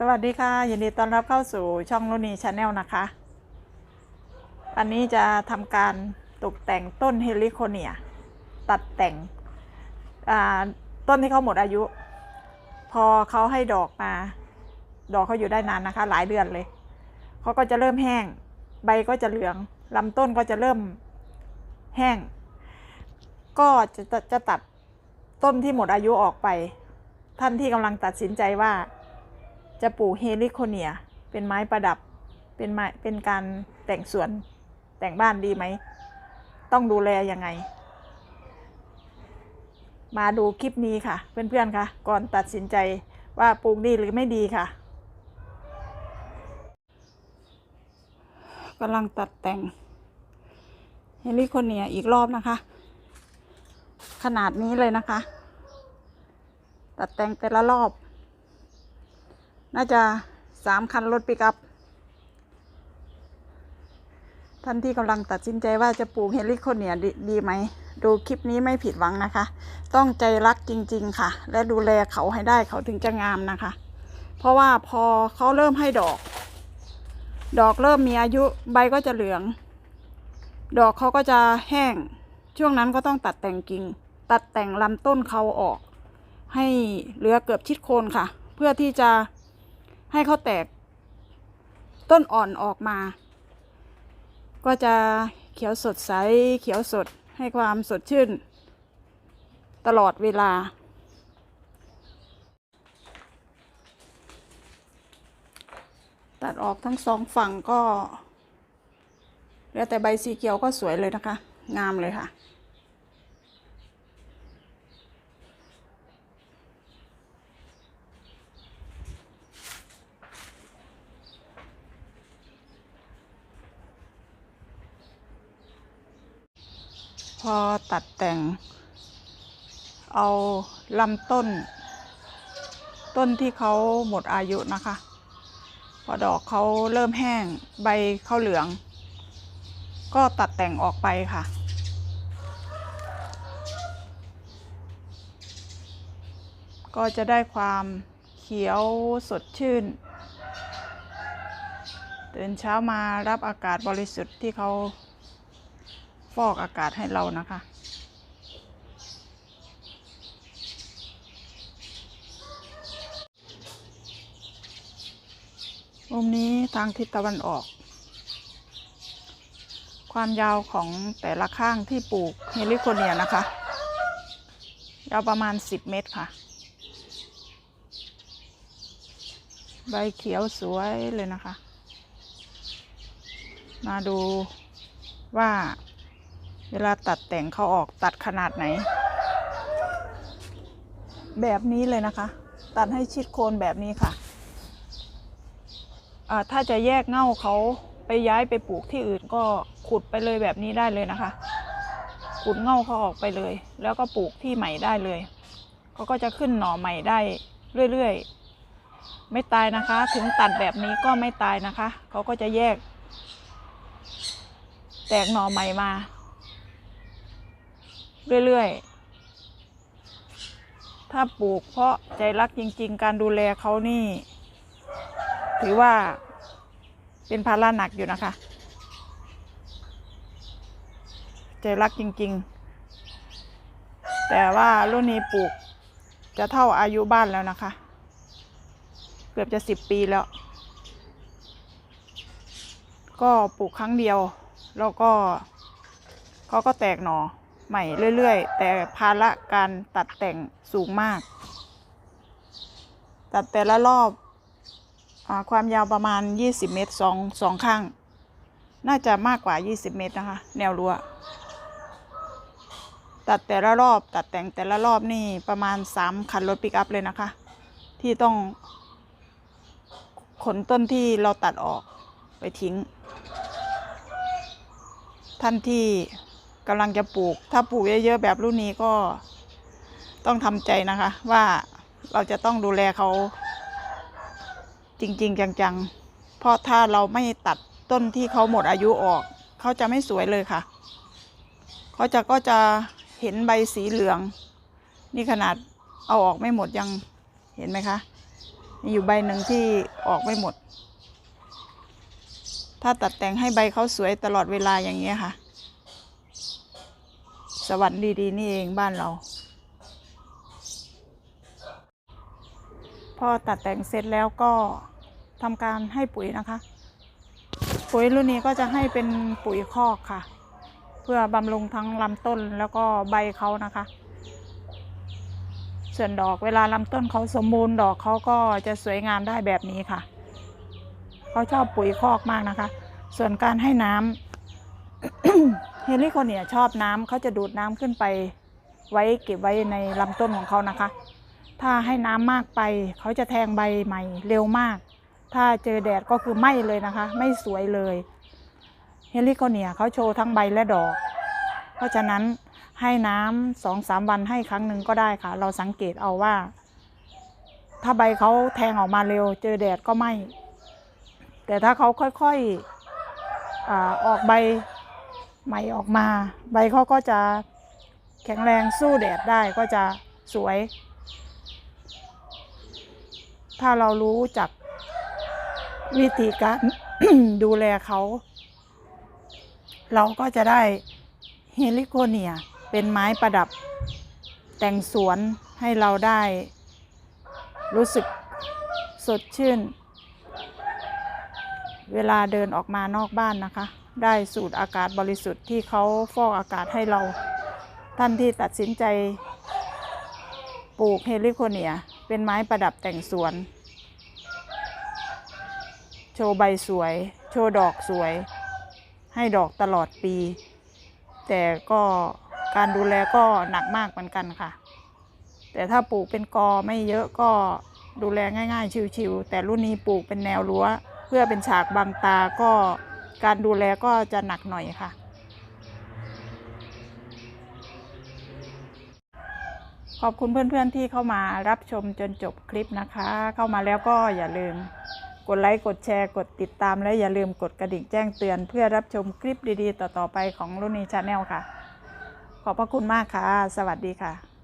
สวัสดีค่ะยินดีต้อนรับเข้าสู่ช่องโลนีชาแนลนะคะ อันนี้จะทำการตกแต่งต้นเฮลิโคเนีย ตัดแต่งต้นที่เขาหมดอายุ พอเขาให้ดอกมา ดอกเขาอยู่ได้นานนะคะ หลายเดือนเลย เขาก็จะเริ่มแห้ง ใบก็จะเหลืองลำต้นก็จะเริ่มแห้ง ก็จะจะจะตัดต้นที่หมดอายุออกไป ท่านที่กำลังตัดสินใจว่า จะปลูกเฮลิโคเนีย เป็นไม้ประดับ เป็นไม้ เป็นการแต่งสวน แต่งบ้านดีไหม ต้องดูแลยังไง มาดูคลิปนี้ค่ะ เพื่อนๆค่ะ ก่อนตัดสินใจว่าปลูกดีหรือไม่ดีค่ะกำลังตัดแต่งเฮลิโคเนียอีกรอบนะคะ ขนาดนี้เลยนะคะ ตัดแต่งแต่ละรอบ น่าจะสามคันรถปิกอัพท่านที่กำลังตัดสินใจว่าจะปลูกเฮลิโคเนียดดีไหม ดูคลิปนี้ไม่ผิดหวังนะคะ ต้องใจรักจริง ๆ ค่ะ และดูแลเขาให้ได้เขาถึงจะงามนะคะ เพราะว่าพอเขาเริ่มให้ดอก ดอกเริ่มมีอายุใบก็จะเหลือง ดอกเขาก็จะแห้ง ช่วงนั้นก็ต้องตัดแต่งกิ่ง ตัดแต่งลำต้นเขาออก ให้เหลือเกือบชิดโคนค่ะ เพื่อที่จะ ให้เขาแตก ต้นอ่อนออกมา ก็จะเขียวสดใสเขียวสดให้ความสดชื่น ตลอดเวลา ตัดออกทั้งสองฝั่งก็ แล้วแต่ใบสีเขียวก็สวยเลยนะคะ งามเลยค่ะ พอตัดแต่ง เอาลำต้น ต้นที่เขาหมดอายุนะคะ พอดอกเขาเริ่มแห้งใบเขาเหลือง ก็ตัดแต่งออกไปค่ะก็จะได้ความเขียวสดชื่น ตื่นเช้ามารับอากาศบริสุทธิ์ที่เขา ฟอกอากาศให้เรานะคะ มุมนี้ทางทิศตะวันออก ความยาวของแต่ละข้างที่ปลูกเฮลิโคเนียนะคะ ยาวประมาณ 10 เมตรค่ะ ใบเขียวสวยเลยนะคะ มาดูว่า เวลาตัดแต่งเขาออกตัดขนาดไหน แบบนี้เลยนะคะ ตัดให้ชิดโคนแบบนี้ค่ะอ่าถ้าจะแยกเง่าเขาไปย้ายไปปลูกที่อื่นก็ขุดไปเลยแบบนี้ได้เลยนะคะ ขุดเง่าเขาออกไปเลย แล้วก็ปลูกที่ใหม่ได้เลยเขาก็จะขึ้นหน่อใหม่ได้เรื่อยๆ ไม่ตายนะคะ ถึงตัดแบบนี้ก็ไม่ตายนะคะ เขาก็จะแยก แตกหน่อใหม่มา เรื่อยๆ ถ้าปลูกเพราะใจรักจริง ๆ การดูแลเขานี่ ถือว่าเป็นภาระหนักอยู่นะคะ ใจรักจริง ๆ แต่ว่ารุ่นนี้ปลูกจะเท่าอายุบ้านแล้วนะคะ เกือบจะสิบปีแล้ว ก็ปลูกครั้งเดียว แล้วก็เขาก็แตกหน่อ ใหม่เรื่อยๆ แต่ภาระการตัดแต่งสูงมาก ตัดแต่ละรอบอความยาวประมาณ 20 เมตรสองสองข้าง น่าจะมากกว่า 20 เมตรนะคะ แนวรั้วตัดแต่ละรอบ ตัดแต่งแต่ละรอบนี่ประมาณ 3 คันรถปิกอัพเลยนะคะ ที่ต้องขนต้นที่เราตัดออกไปทิ้ง ท่านที่ กำลังจะปลูก ถ้าปลูกเยอะๆแบบรุ่นนี้ก็ต้องทำใจนะคะ ว่าเราจะต้องดูแลเขาจริง ๆ จังๆ เพราะถ้าเราไม่ตัดต้นที่เขาหมดอายุออก เขาจะไม่สวยเลยค่ะ เขาจะก็จะเห็นใบสีเหลือง นี่ขนาดเอาออกไม่หมดยังเห็นไหมคะมีอยู่ใบหนึ่งที่ออกไม่หมด ถ้าตัดแต่งให้ใบเขาสวยตลอดเวลาอย่างเงี้ยค่ะ สวรรค์ดีๆ นี่เองบ้านเรา พอตัดแต่งเสร็จแล้วก็ทำการให้ปุ๋ยนะคะ ปุ๋ยรุ่นนี้ก็จะให้เป็นปุ๋ยคอกค่ะ เพื่อบำรุงทั้งลำต้นแล้วก็ใบเขานะคะ ส่วนดอกเวลาลำต้นเขาสมบูรณ์ดอกเขาก็จะสวยงามได้แบบนี้ค่ะ เขาชอบปุ๋ยคอกมากนะคะ ส่วนการให้น้ำ เฮลิโคเนียชอบน้ำเขาจะดูดน้ำขึ้นไป ไว้เก็บไว้ในลำต้นของเขานะคะ ถ้าให้น้ำมากไปเขาจะแทงใบใหม่เร็วมาก ถ้าเจอแดดก็คือไหม้เลยนะคะ ไม่สวยเลยเฮลิโคเนียเขาโชว์ทั้งใบและดอก เพราะฉะนั้นให้น้ำสองสามวันให้ครั้งหนึ่งก็ได้ค่ะ เราสังเกตเอาว่า ถ้าใบเขาแทงออกมาเร็ว เจอแดดก็ไหม้แต่ถ้าเขาค่อยๆอออกใบ ใหม่ออกมา ใบเขาก็จะแข็งแรงสู้แดดได้ก็จะสวย ถ้าเรารู้จักวิธีการดูแลเขา เราก็จะได้เฮลิโคเนียเป็นไม้ประดับแต่งสวนให้เราได้รู้สึกสดชื่น เวลาเดินออกมานอกบ้านนะคะ ได้สูดอากาศบริสุทธิ์ที่เขาฟอกอากาศให้เรา ท่านที่ตัดสินใจ ปลูกเฮลิโคเนีย เป็นไม้ประดับแต่งสวน โชว์ใบสวย โชว์ดอกสวย ให้ดอกตลอดปี แต่ก็การดูแลก็หนักมากเหมือนกันค่ะ แต่ถ้าปลูกเป็นกอไม่เยอะก็ดูแลง่าย ๆ ชิวๆแต่รุ่นนี้ปลูกเป็นแนวรั้ว เพื่อเป็นฉากบังตาก็ การดูแลก็จะหนักหน่อยค่ะ ขอบคุณเพื่อนๆที่เข้ามารับชมจนจบคลิปนะคะ เข้ามาแล้วก็อย่าลืม กดไลค์กดแชร์กดติดตามและอย่าลืมกดกระดิ่งแจ้งเตือนเพื่อรับชมคลิปดีๆ ต่อๆไปของรุ่นนี้ชาแนลค่ะ ขอบพระคุณมากค่ะ สวัสดีค่ะ